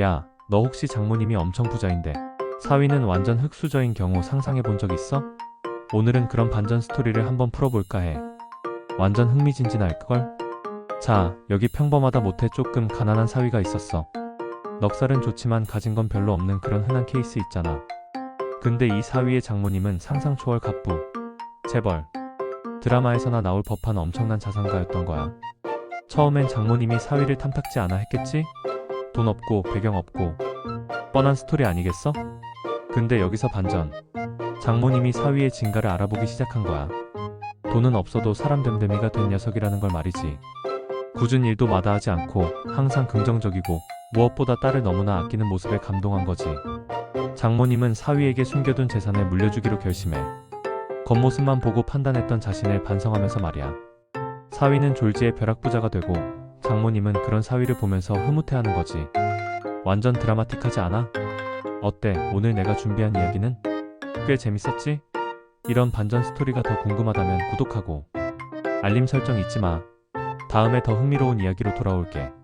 야, 너 혹시 장모님이 엄청 부자인데 사위는 완전 흙수저인 경우 상상해 본 적 있어? 오늘은 그런 반전 스토리를 한번 풀어볼까 해. 완전 흥미진진할걸? 자, 여기 평범하다 못해 조금 가난한 사위가 있었어. 넉살은 좋지만 가진 건 별로 없는 그런 흔한 케이스 있잖아. 근데 이 사위의 장모님은 상상 초월 갑부, 재벌, 드라마에서나 나올 법한 엄청난 자산가였던 거야. 처음엔 장모님이 사위를 탐탁지 않아 했겠지? 돈 없고 배경 없고 뻔한 스토리 아니겠어? 근데 여기서 반전. 장모님이 사위의 진가를 알아보기 시작한 거야. 돈은 없어도 사람 됨됨이가 된 녀석이라는 걸 말이지. 굳은 일도 마다하지 않고 항상 긍정적이고 무엇보다 딸을 너무나 아끼는 모습에 감동한 거지. 장모님은 사위에게 숨겨둔 재산을 물려주기로 결심해. 겉모습만 보고 판단했던 자신을 반성하면서 말이야. 사위는 졸지의 벼락부자가 되고 장모님은 그런 사위를 보면서 흐뭇해하는 거지. 완전 드라마틱하지 않아? 어때? 오늘 내가 준비한 이야기는? 꽤 재밌었지? 이런 반전 스토리가 더 궁금하다면 구독하고 알림 설정 잊지 마. 다음에 더 흥미로운 이야기로 돌아올게.